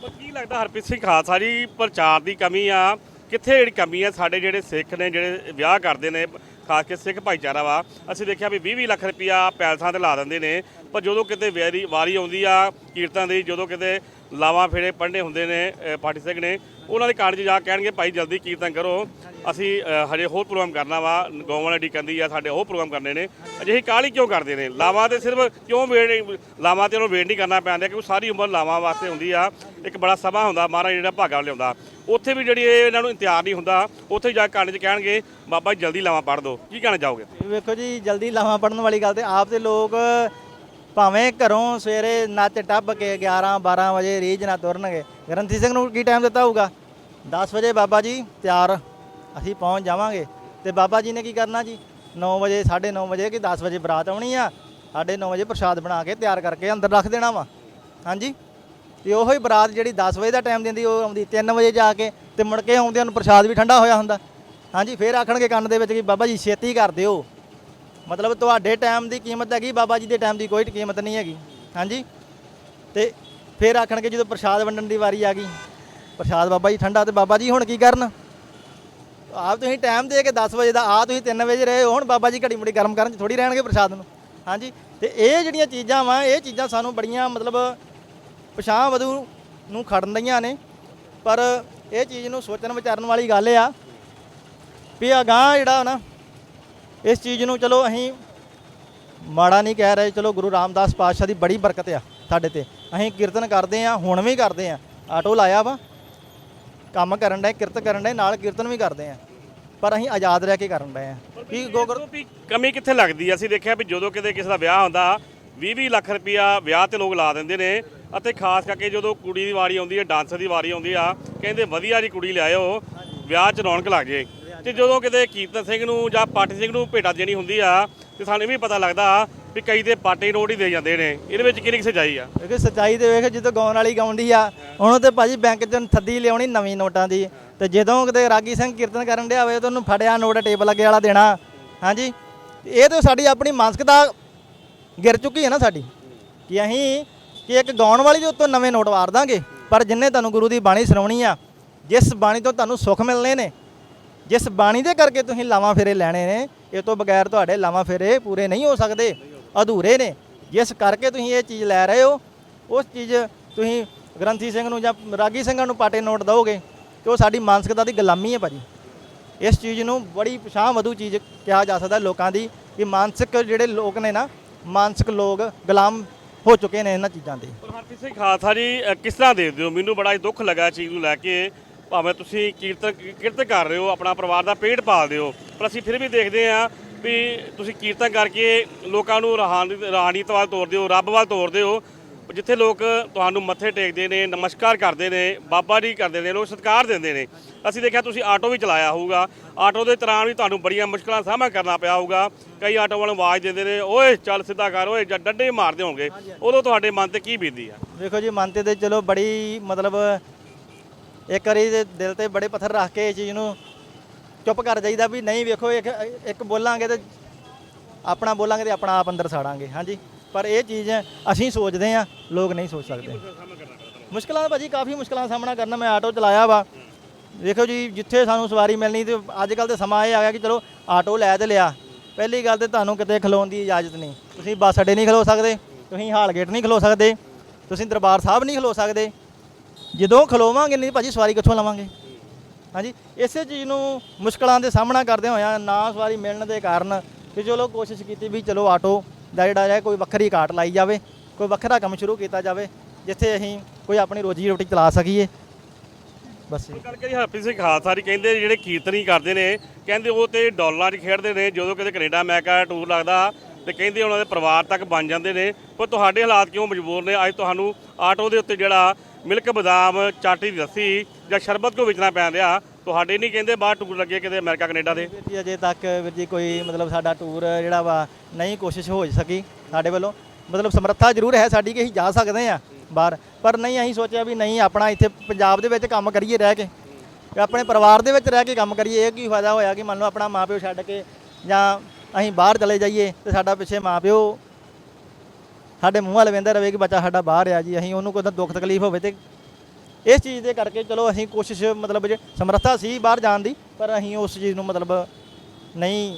ਕੀ ਲੱਗਦਾ ਹਰਪ੍ਰੀਤ ਸਿੰਘ ਖਾਲਸਾ ਜੀ ਪ੍ਰਚਾਰ ਦੀ ਕਮੀ ਆ? ਕਿੱਥੇ ਜਿਹੜੀ ਕਮੀ ਆ? ਸਾਡੇ ਜਿਹੜੇ ਸਿੱਖ ਨੇ ਜਿਹੜੇ ਵਿਆਹ ਕਰਦੇ ਨੇ ਖਾਸ ਕੇ ਸਿੱਖ ਭਾਈਚਾਰਾ ਵਾ ਅਸੀਂ ਦੇਖਿਆ ਵੀ 20 ਲੱਖ ਰੁਪਇਆ ਪੈਲਸਾਂ ਤੇ ਲਾ ਦਿੰਦੇ ਨੇ। ਪਰ ਜਦੋਂ ਕਿਤੇ ਵਾਰੀ ਵਾਰੀ ਆਉਂਦੀ ਆ ਕੀਰਤਨ ਦੀ ਜਦੋਂ ਕਿਤੇ ਲਾਵਾਂ ਫੇਰੇ ਪੜ੍ਹਨੇ ਹੁੰਦੇ ਨੇ ਅ, ਸਿੰਘ ਨੇ ਉਹਨਾਂ ਦੇ ਕਾਰਜ ਜਾ ਕਹਿਣਗੇ ਭਾਈ ਜਲਦੀ ਕੀਰਤਨ ਕਰੋ। ਅਸੀਂ ਹਜੇ ਹੋਰ ਪ੍ਰੋਗਰਾਮ ਕਰਨਾ ਵਾ। ਗੌਂ ਵਾਲੇ ਕਹਿੰਦੀ ਆ, ਸਾਡੇ ਉਹ ਪ੍ਰੋਗਰਾਮ ਕਰਨੇ ਨੇ। ਅਜਿਹੀ ਕਾਹਲੀ ਕਿਉਂ ਕਰਦੇ ਨੇ? ਲਾਵਾਂ ਤੇ ਸਿਰਫ ਕਿਉਂ ਵੇਟ ਲਾਵਾਂ ਤੇ ਉਹਨੂੰ ਵੇਟ ਨਹੀਂ ਕਰਨਾ ਪੈਂਦਾ, ਕਿਉਂਕਿ ਸਾਰੀ ਉਮਰ ਲਾਵਾਂ ਵਾਸਤੇ ਹੁੰਦੀ ਆ। ਇੱਕ ਬੜਾ ਸਮਾਂ ਹੁੰਦਾ, ਮਹਾਰਾਜ ਜਿਹੜਾ ਭਾਗਾ ਲਿਆਉਂਦਾ। ਉੱਥੇ ਵੀ ਜਿਹੜੀ ਇਹਨਾਂ ਨੂੰ ਇੰਤਜ਼ਾਰ ਨਹੀਂ ਹੁੰਦਾ। ਉੱਥੇ ਜਾ ਕੇ ਕੰਨ 'ਚ ਕਹਿਣਗੇ, ਬਾਬਾ ਜੀ, ਜਲਦੀ ਲਾਵਾਂ ਪੜ ਦਿਓ ਕੀ ਕਹਿਣਾ ਚਾਹੋਗੇ? ਵੇਖੋ ਜੀ, ਜਲਦੀ ਲਾਵਾਂ ਪੜਨ ਵਾਲੀ ਗੱਲ ਤੇ ਆਪ ਦੇ ਲੋਕ ਭਾਵੇਂ ਘਰੋਂ ਸਵੇਰੇ ਨੱਚ ਟੱਪ ਕੇ 11 12 ਵਜੇ ਰੀਝ ਨਾ ਤੁਰਨਗੇ। ਗ੍ਰੰਥੀ ਸਿੰਘ ਨੂੰ ਕੀ ਟਾਈਮ ਦਿੱਤਾ ਹੋਊਗਾ? 10 ਵਜੇ ਬਾਬਾ ਜੀ ਤਿਆਰ। ਅਸੀਂ ਪਹੁੰਚ ਜਾਵਾਂਗੇ। ਤੇ ਬਾਬਾ ਜੀ ਨੇ ਕੀ ਕਰਨਾ ਜੀ? 9 ਵਜੇ 9:30 ਵਜੇ ਕਿ 10 ਵਜੇ ਬਰਾਤ ਆਉਣੀ ਆ 9:30 ਵਜੇ ਪ੍ਰਸ਼ਾਦ ਬਣਾ ਕੇ ਤਿਆਰ ਕਰਕੇ ਅੰਦਰ ਰੱਖ ਦੇਣਾ ਵਾ। ਹਾਂਜੀ? ਤੇ ਉਹੋ ਹੀ ਬਰਾਤ ਜਿਹੜੀ 10 ਵਜੇ ਦਾ ਟਾਈਮ ਦਿੰਦੀ, ਉਹ ਆਉਂਦੀ 3 ਵਜੇ ਜਾ ਕੇ ਤੇ ਮੁੜ ਕੇ ਆਉਂਦਿਆਂ ਨੂੰ ਪ੍ਰਸ਼ਾਦ ਵੀ ਠੰਡਾ ਹੋਇਆ ਹੁੰਦਾ। ਹਾਂਜੀ, ਫੇਰ ਆਖਣਗੇ ਕੰਨ ਦੇ ਵਿੱਚ ਕਿ ਬਾਬਾ ਜੀ ਛੇਤੀ ਕਰ ਦਿਓ। ਮਤਲਬ ਤੁਹਾਡੇ ਟਾਈਮ ਦੀ ਕੀਮਤ ਹੈਗੀ, ਬਾਬਾ ਜੀ ਦੇ ਟਾਈਮ ਦੀ ਕੋਈ ਕੀਮਤ ਨਹੀਂ ਹੈਗੀ। ਹਾਂਜੀ? ਤੇ ਫਿਰ ਆਖਣਗੇ ਜਦੋਂ ਪ੍ਰਸ਼ਾਦ ਵੰਡਣ ਦੀ ਵਾਰੀ ਆ ਗਈ, ਪ੍ਰਸ਼ਾਦ ਬਾਬਾ ਜੀ ਠੰਡਾ ਤੇ ਬਾਬਾ ਜੀ ਹੁਣ ਕੀ ਕਰਨ? ਆਪ ਤੁਸੀਂ ਟਾਈਮ ਦੇ ਕੇ 10 ਵਜੇ ਦਾ, ਆ ਤੁਸੀਂ 3 ਵਜੇ ਰਹੇ ਹੋ, ਹੁਣ ਬਾਬਾ ਜੀ ਘੜੀ ਮੁੜੀ ਗਰਮ ਕਰਨ ਚ ਥੋੜੀ ਰਹਿਣਗੇ ਪ੍ਰਸ਼ਾਦ ਨੂੰ। ਹਾਂਜੀ, ਤੇ ਇਹ ਜਿਹੜੀਆਂ ਚੀਜ਼ਾਂ ਵਾ, ਇਹ ਚੀਜ਼ਾਂ ਸਾਨੂੰ ਬੜੀਆਂ ਮਤਲਬ ਪਛਾਂ ਵਧੂ ਨੂੰ ਖੜਨ ਦਈਆਂ ਨੇ। ਪਰ ਇਹ ਚੀਜ਼ ਨੂੰ ਸੋਚਣ ਵਿਚਾਰਨ ਵਾਲੀ ਗੱਲ ਆ ਵੀ ਅਗਾਂਹ ਜਿਹੜਾ ਨਾ, ਇਸ ਚੀਜ਼ ਨੂੰ ਚਲੋ ਅਸੀਂ ਮਾੜਾ ਨਹੀਂ ਕਹਿ ਰਹੇ, ਚਲੋ ਗੁਰੂ ਰਾਮਦਾਸ ਪਾਤਸ਼ਾਹ ਦੀ ਬੜੀ ਬਰਕਤ ਆ ਸਾਡੇ ਤੇ। ਅਸੀਂ ਕੀਰਤਨ ਕਰਦੇ ਆ, ਹੁਣ ਵੀ ਕਰਦੇ ਆ, ਆਟੋ ਲਾਇਆ ਵਾ। ਕੰਮ ਕਰਨ ਡਏ ਕਿਰਤ ਕਰਨ ਡਏ ਨਾਲ ਕੀਰਤਨ ਵੀ ਕਰਦੇ ਆ। ਪਰ ਅਸੀਂ ਆਜ਼ਾਦ ਰਹਿ ਕੇ ਕਰਨ ਡਏ ਆ। ਕੀ ਗੋਗਰ ਵੀ ਕਮੀ ਕਿੱਥੇ ਲੱਗਦੀ ਆ? ਅਸੀਂ ਦੇਖਿਆ ਵੀ ਜਦੋਂ ਕਿਤੇ ਕਿਸੇ ਦਾ ਵਿਆਹ ਹੁੰਦਾ 20-20 ਲੱਖ ਰੁਪਇਆ ਵਿਆਹ ਤੇ ਲੋਕ ਲਾ ਦਿੰਦੇ ਨੇ। ਅਤੇ ਖਾਸ ਕਰਕੇ ਜਦੋਂ ਕੁੜੀ ਦੀ ਵਾਰੀ ਆਉਂਦੀ ਹੈ ਡਾਂਸਰ ਦੀ ਵਾਰੀ ਆਉਂਦੀ ਆ ਕਹਿੰਦੇ ਵਧੀਆ ਜੀ ਕੁੜੀ ਲਿਆਇਓ ਵਿਆਹ 'ਚ ਰੌਣਕ ਲੱਗ ਜੇ। ਤੇ ਜਦੋਂ ਕਿਤੇ ਕੀਰਤਨ ਸਿੰਘ ਨੂੰ ਜਾਂ ਪਾਟੀ ਸਿੰਘ ਨੂੰ ਭੇਟਾ ਦੇਣੀ ਹੁੰਦੀ ਆ ਤੇ ਸਾਨੂੰ ਇਹ ਵੀ ਪਤਾ ਲੱਗਦਾ ਵੀ ਕਈ ਤੇ ਪਾਟੇ ਨੋਟ ਹੀ ਦੇ ਜਾਂਦੇ ਨੇ, ਇਹਦੇ ਵਿੱਚ ਕਿੰਨੀ ਕੁ ਸੱਚਾਈ ਆ? ਕਿਉਂਕਿ ਸੱਚਾਈ ਤੇ ਵੇਖ, ਜਦੋਂ ਗਾਉਣ ਵਾਲੀ ਗਾਉਂਦੀ ਆ ਉਹਨੂੰ ਤੇ ਭਾਜੀ ਬੈਂਕ 'ਚ ਥੱਦੀ ਲਿਆਉਣੀ ਨਵੀਂ ਨੋਟਾਂ ਦੀ। ਤੇ ਜਦੋਂ ਕਿਤੇ ਰਾਗੀ ਸਿੰਘ ਕੀਰਤਨ ਕਰਨ ਡਿਆ ਹੋਵੇ ਤਾਂ ਉਹਨੂੰ ਫੜਿਆ ਨੋਟ ਟੇਬਲ ਅੱਗੇ ਵਾਲਾ ਦੇਣਾ। ਹਾਂਜੀ? ਇਹ ਤਾਂ ਸਾਡੀ ਆਪਣੀ ਮਾਨਸਿਕਤਾ ਗਿਰ ਚੁੱਕੀ ਹੈ ਨਾ ਸਾਡੀ। ਕਿ ਅਸੀਂ, ਕਿ ਇੱਕ ਗਾਉਣ ਵਾਲੀ ਦੇ ਉੱਤੋਂ ਨਵੇਂ ਨੋਟ ਵਾਰ ਦਾਂਗੇ, ਪਰ ਜਿੰਨੇ ਤੁਹਾਨੂੰ ਗੁਰੂ ਦੀ ਬਾਣੀ ਸੁਣਾਉਣੀ ਆ, ਜਿਸ ਬਾਣੀ ਤੋਂ ਤੁਹਾਨੂੰ ਸੁੱਖ ਮਿਲਨੇ ਨੇ, ਜਿਸ ਬਾਣੀ ਦੇ ਕਰਕੇ ਤੁਸੀਂ ਲਾਵਾਂ ਫੇਰੇ ਲੈਣੇ ਨੇ, ਇਹ ਤੋਂ ਬਗੈਰ ਤੁਹਾਡੇ ਲਾਵਾਂ ਫੇਰੇ ਪੂਰੇ ਨਹੀਂ ਹੋ ਸਕਦੇ। ਅਧੂਰੇ ਨੇ। ਜਿਸ ਕਰਕੇ ਤੁਸੀਂ ਇਹ ਚੀਜ਼ ਲੈ ਰਹੇ ਹੋ, ਉਸ ਚੀਜ਼ ਤੁਸੀਂ ਗ੍ਰੰਥੀ ਸਿੰਘ ਨੂੰ ਜਾਂ ਰਾਗੀ ਸਿੰਘਾਂ ਨੂੰ ਪਾਟੇ ਨੋਟ ਦਿਓਗੇ ਤੇ ਉਹ ਸਾਡੀ ਮਾਨਸਿਕਤਾ ਦੀ ਗੁਲਾਮੀ ਹੈ ਭਾਜੀ। ਇਸ ਚੀਜ਼ ਨੂੰ ਬੜੀ ਪਛਾਂ ਵਧੂ ਚੀਜ਼ ਕਿਹਾ ਜਾ ਸਕਦਾ ਲੋਕਾਂ ਦੀ ਕਿ ਮਾਨਸਿਕ ਜਿਹੜੇ ਲੋਕ ਨੇ ਨਾ, ਮਾਨਸਿਕ ਲੋਕ ਗੁਲਾਮ ਹੋ ਚੁੱਕੇ ਨੇ ਇਹਨਾਂ ਚੀਜ਼ਾਂ ਦੇ ਪਰ ਹਰਪ੍ਰੀਤ ਸਿੰਘ ਖਾਲਸਾ ਜੀ ਕਿਸ ਤਰ੍ਹਾਂ ਦੇਖਦੇ ਹੋ? ਮੈਨੂੰ ਬੜਾ ਦੁੱਖ ਲੱਗਾ ਇਸ ਚੀਜ਼ ਨੂੰ ਲੈ ਕੇ। ਭਾਵੇਂ ਤੁਸੀਂ ਕੀਰਤਨ ਕੀਰਤਨ ਕਰ ਰਹੇ ਹੋ, ਆਪਣਾ ਪਰਿਵਾਰ ਦਾ ਪੇਟ ਪਾਲਦੇ ਹੋ, ਪਰ ਅਸੀਂ ਫਿਰ ਵੀ ਦੇਖਦੇ ਹਾਂ ਵੀ ਤੁਸੀਂ ਕੀਰਤਨ ਕਰਕੇ ਲੋਕਾਂ ਨੂੰ ਰਹਾਨੀ ਰਹਾਨੀਤ ਵੱਲ ਤੋਰਦੇ ਹੋ ਰੱਬ ਵੱਲ ਤੋਰਦੇ ਹੋ ਜਿੱਥੇ ਲੋਕ ਤੁਹਾਨੂੰ ਮੱਥੇ ਟੇਕਦੇ ਨੇ, ਨਮਸਕਾਰ ਕਰਦੇ ਨੇ, ਬਾਬਾ ਜੀ ਕਰਦੇ ਨੇ, ਲੋਕ ਸਤਿਕਾਰ ਦਿੰਦੇ ਨੇ। ਅਸੀਂ ਦੇਖਿਆ ਤੁਸੀਂ ਆਟੋ ਵੀ ਚਲਾਇਆ ਹੋਊਗਾ। ਆਟੋ ਦੇ ਦੌਰਾਨ ਵੀ ਤੁਹਾਨੂੰ ਬੜੀਆਂ ਮੁਸ਼ਕਲਾਂ ਦਾ ਸਾਹਮਣਾ ਕਰਨਾ ਪਿਆ ਹੋਊਗਾ। ਕਈ ਆਟੋ ਵਾਲੇ ਆਵਾਜ਼ ਦਿੰਦੇ ਨੇ, ਓਏ, ਚੱਲ ਸਿੱਧਾ ਕਰ, ਓਏ, ਜਾਂ ਡੰਡੇ ਮਾਰਦੇ ਹੋਣਗੇ। ਉਦੋਂ ਤੁਹਾਡੇ ਮਨ ਤੇ ਕੀ ਬੀਤਦੀ ਆ? ਦੇਖੋ ਜੀ, ਮਨ ਤੇ ਤੇ ਚਲੋ ਬੜੀ ਮਤਲਬ ਇੱਕ ਵਾਰੀ ਦੇ ਦਿਲ ਤੇ ਬੜੇ ਪੱਥਰ ਰੱਖ ਕੇ ਇਹ ਚੀਜ਼ ਨੂੰ ਚੁੱਪ ਕਰ ਜਾਈਦਾ ਵੀ ਨਹੀਂ ਵੇਖੋ, ਇੱਕ ਇੱਕ ਬੋਲਾਂਗੇ ਤੇ ਆਪਣਾ ਬੋਲਾਂਗੇ ਤੇ ਆਪਣਾ ਆਪ ਅੰਦਰ ਸਾੜਾਂਗੇ, ਹਾਂਜੀ। ਪਰ ਇਹ ਚੀਜ਼ ਅਸੀਂ ਸੋਚਦੇ ਆ ਲੋਕ ਨਹੀਂ ਸੋਚ ਸਕਦੇ। ਮੁਸ਼ਕਲਾਂ ਭਾਜੀ, ਕਾਫੀ ਮੁਸ਼ਕਲਾਂ ਦਾ ਸਾਹਮਣਾ ਕਰਨਾ, ਮੈਂ ਆਟੋ ਚਲਾਇਆ ਵਾ। ਦੇਖੋ ਜੀ, ਜਿੱਥੇ ਸਾਨੂੰ ਸਵਾਰੀ ਮਿਲਣੀ ਤੇ ਅੱਜ ਕੱਲ ਤੇ ਸਮਾਂ ਇਹ ਆ ਗਿਆ ਕਿ ਚਲੋ ਆਟੋ ਲੈ ਤੇ ਲਿਆ। ਪਹਿਲੀ ਗੱਲ ਤੇ ਤੁਹਾਨੂੰ ਕਿਤੇ ਖਲੋਣ ਦੀ ਇਜਾਜ਼ਤ ਨਹੀਂ। ਤੁਸੀਂ ਬੱਸ ਅੱਡੇ ਨਹੀਂ ਖਲੋ ਸਕਦੇ, ਤੁਸੀਂ ਹਾਲ ਗੇਟ ਨਹੀਂ ਖਲੋ ਸਕਦੇ, ਤੁਸੀਂ ਦਰਬਾਰ ਸਾਹਿਬ ਨਹੀਂ ਖਲੋ ਸਕਦੇ। ਜਦੋਂ ਖਲੋਵਾਂਗੇ ਨਹੀਂ, ਭਾਜੀ, ਸਵਾਰੀ ਕਿੱਥੋਂ ਲਵਾਂਗੇ? ਹਾਂਜੀ, ਇਸੇ ਚੀਜ਼ ਨੂੰ ਮੁਸ਼ਕਲਾਂ ਦੇ ਸਾਹਮਣਾ ਕਰਦੇ ਹੋਇਆ ਨਾ ਸਵਾਰੀ ਮਿਲਣ ਦੇ ਕਾਰਨ ਕਿ ਚਲੋ ਕੋਸ਼ਿਸ਼ ਕੀਤੀ ਵੀ ਚਲੋ ਆਟੋ ਦਾ ਜਿਹੜਾ ਹੈ, ਕੋਈ ਵੱਖਰੀ ਕਾਟ ਲਾਈ ਜਾਵੇ, ਕੋਈ ਵੱਖਰਾ ਕੰਮ ਸ਼ੁਰੂ ਕੀਤਾ ਜਾਵੇ, ਜਿੱਥੇ ਅਸੀਂ ਕੋਈ ਆਪਣੀ ਰੋਜੀ ਰੋਟੀ ਚਲਾ ਸਕੀਏ। ਬਸ ਇਹ। ਗੱਲ ਕਰੀ ਹਰਪ੍ਰੀਤ ਸਿੰਘ ਖਾਲਸਾ ਜੀ ਕਹਿੰਦੇ ਜਿਹੜੇ ਕੀਰਤਨੀ ਕਰਦੇ ਨੇ, ਕਹਿੰਦੇ ਉਹ ਤੇ ਡਾਲਰਾਂ 'ਚ ਖੇਡਦੇ ਨੇ, ਜਦੋਂ ਕਿਤੇ ਕੈਨੇਡਾ, ਅਮਰੀਕਾ ਟੂਰ ਲੱਗਦਾ, ਤੇ ਕਹਿੰਦੇ ਉਹਨਾਂ ਦੇ ਪਰਿਵਾਰ ਤੱਕ ਬਣ ਜਾਂਦੇ ਨੇ। ਪਰ ਤੁਹਾਡੇ ਹਾਲਾਤ ਕਿਉਂ ਮਜਬੂਰ ਨੇ? ਅੱਜ ਤੁਹਾਨੂੰ ਆਟੋ ਦੇ ਉੱਤੇ ਜਿਹੜਾ ਮਿਲਕ ਬਦਾਮ, ਚਾਟੀ ਦੀ ਲੱਸੀ ਜਾਂ ਸ਼ਰਬਤ ਕੋ ਵੇਚਣਾ ਪੈਣ ਰਿਹਾ? ਤੁਹਾਡੇ ਨਹੀਂ ਕਹਿੰਦੇ ਬਾਹਰ ਟੂਰ ਲੱਗੇ ਕਿਤੇ ਅਮਰੀਕਾ, ਕੈਨੇਡਾ ਦੇ। ਜੀ, ਅਜੇ ਤੱਕ ਵੀਰ ਜੀ ਕੋਈ ਮਤਲਬ ਸਾਡਾ ਟੂਰ ਜਿਹੜਾ ਵਾ, ਨਹੀਂ ਕੋਸ਼ਿਸ਼ ਹੋ ਸਕੀ ਸਾਡੇ ਵੱਲੋਂ। ਮਤਲਬ ਸਮਰੱਥਾ ਜ਼ਰੂਰ ਹੈ ਸਾਡੀ ਕਿ ਅਸੀਂ ਜਾ ਸਕਦੇ ਆ ਬਾਹਰ। ਪਰ ਨਹੀਂ, ਅਸੀਂ ਸੋਚਿਆ ਵੀ ਨਹੀਂ, ਆਪਣਾ ਇੱਥੇ ਪੰਜਾਬ ਦੇ ਵਿੱਚ ਕੰਮ ਕਰੀਏ ਰਹਿ ਕੇ। ਆਪਣੇ ਪਰਿਵਾਰ ਦੇ ਵਿੱਚ ਰਹਿ ਕੇ ਕੰਮ ਕਰੀਏ, ਇਹ ਕੀ ਫਾਇਦਾ ਹੋਇਆ ਕਿ ਮੰਨ ਲਓ ਆਪਣਾ ਮਾਪਿਓ ਛੱਡ ਕੇ ਜਾਂ ਅਸੀਂ ਬਾਹਰ ਚਲੇ ਜਾਈਏ ਤੇ ਸਾਡਾ ਪਿੱਛੇ ਮਾਪਿਓ, ਸਾਡੇ ਮੂੰਹ ਵੱਲ ਵੇਂਦਾ ਰਵੇ ਕਿ ਬੱਚਾ ਸਾਡਾ ਬਾਹਰ ਆ ਜੀ, ਅਸੀਂ ਉਹਨੂੰ ਕੋਈ ਦੁੱਖ ਤਕਲੀਫ ਹੋਵੇ ਤੇ ਇਸ ਚੀਜ਼ ਦੇ ਕਰਕੇ ਚਲੋ ਅਸੀਂ ਕੋਸ਼ਿਸ਼ ਮਤਲਬ ਜੇ ਸਮਰੱਥਾ ਸੀ ਬਾਹਰ ਜਾਣ ਦੀ ਪਰ ਅਸੀਂ ਉਸ ਚੀਜ਼ ਨੂੰ ਮਤਲਬ ਨਹੀਂ